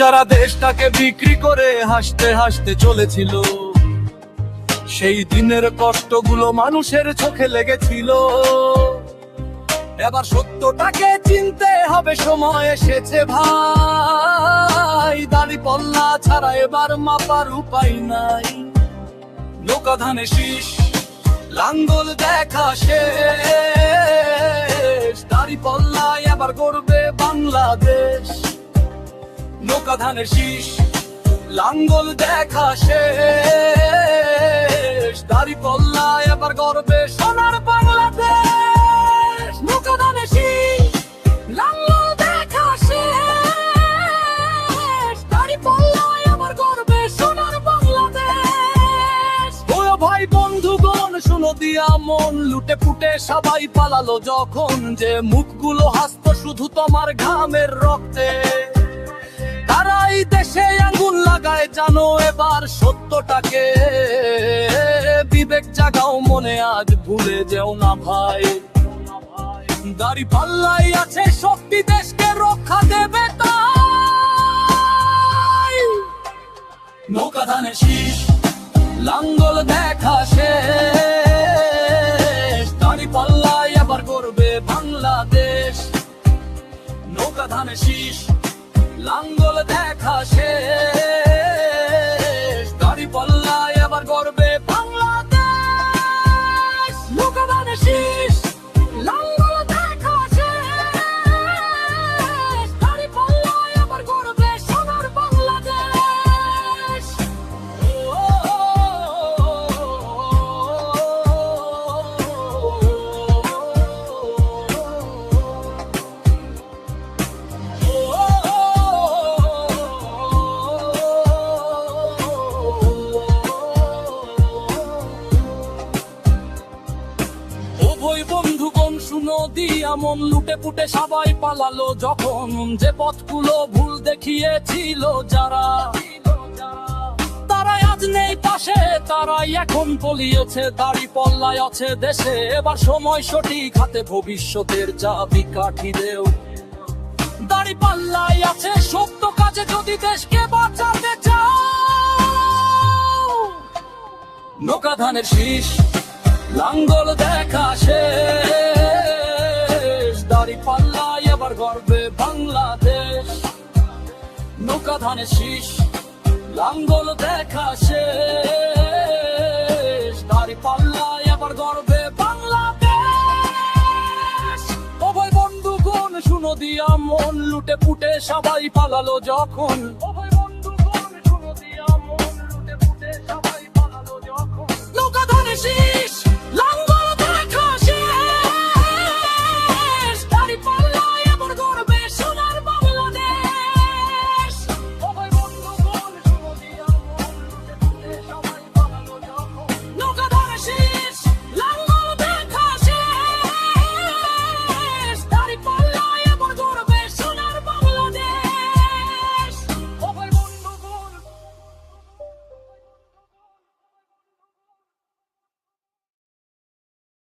যারা দেশটাকে বিক্রি করে হাসতে হাসতে চলেছিল, সেই দিনের কষ্টগুলো মানুষের চোখে লেগেছিল। এবার সত্যটাকে চিনতে হবে, সময় এসেছে ভাই। দাড়ি পল্লা ছাড়া এবার মাপার উপায় নাই। নৌকা ধানে শীষ, লাঙ্গল দেখা শেষ। দাড়ি পল্লায় এবার গড়বে বাংলাদেশ। নৌকা ধানের শীষ, লাঙ্গল দেখা শেষ। দাড়ি পল্লায় এবার গড়বে সোনার বাংলাদেশ। গড়বে সোনার ভাই মন। লুটে পুটে সবাই পালালো যখন যে মুখগুলো হাসতো শুধু তোমার ঘামের রক্তে। তারাই দেশে আঙ্গুল লাগায়, জানো এবার সত্যটাকে। বিবেক জাগাও মনে, আজ ভুলে যেও না ভাই। দাড়ি পাল্লাই আছে, শক্তি দেশকে রক্ষা দেবে তাই। নৌকা ধানে শীষ, লাঙ্গল দেখা শেষ। দাড়ি পাল্লাই আবার করবে বাংলাদেশ। নৌকা ধানে শীষ লাঙ্গল দেখা শেষ। বন্ধুগণ শুনো দিয়া মন লুটে পুটে সবাই পালালো যখন যে পথগুলো ভুল দেখিয়েছিল যারা। তারাই আজ নেই পাশে, তারাই এখন পলিয়েছে পল্লায় আছে দেশে। এবার সময় সঠিক হাতে ভবিষ্যতের চাবি কাঠি দেও। দাড়ি পাল্লাই আছে সত্য কাজে যদি দেশকে বাঁচাতে চাও। নৌকা ধানের শীষ, লাঙ্গল দেখা শেষ। দাড়ি এবার গর্বে বাংলাদেশ। নৌকা ধানে শীষ, লাঙ্গল দেখা শেষ। দাড়ি পাল্লা এবার গর্বে বাংলাদেশ। মন পালালো যখন অভয় শুনো দিয়া মন, লুটে পুটে সবাই পালালো যখন। ধানে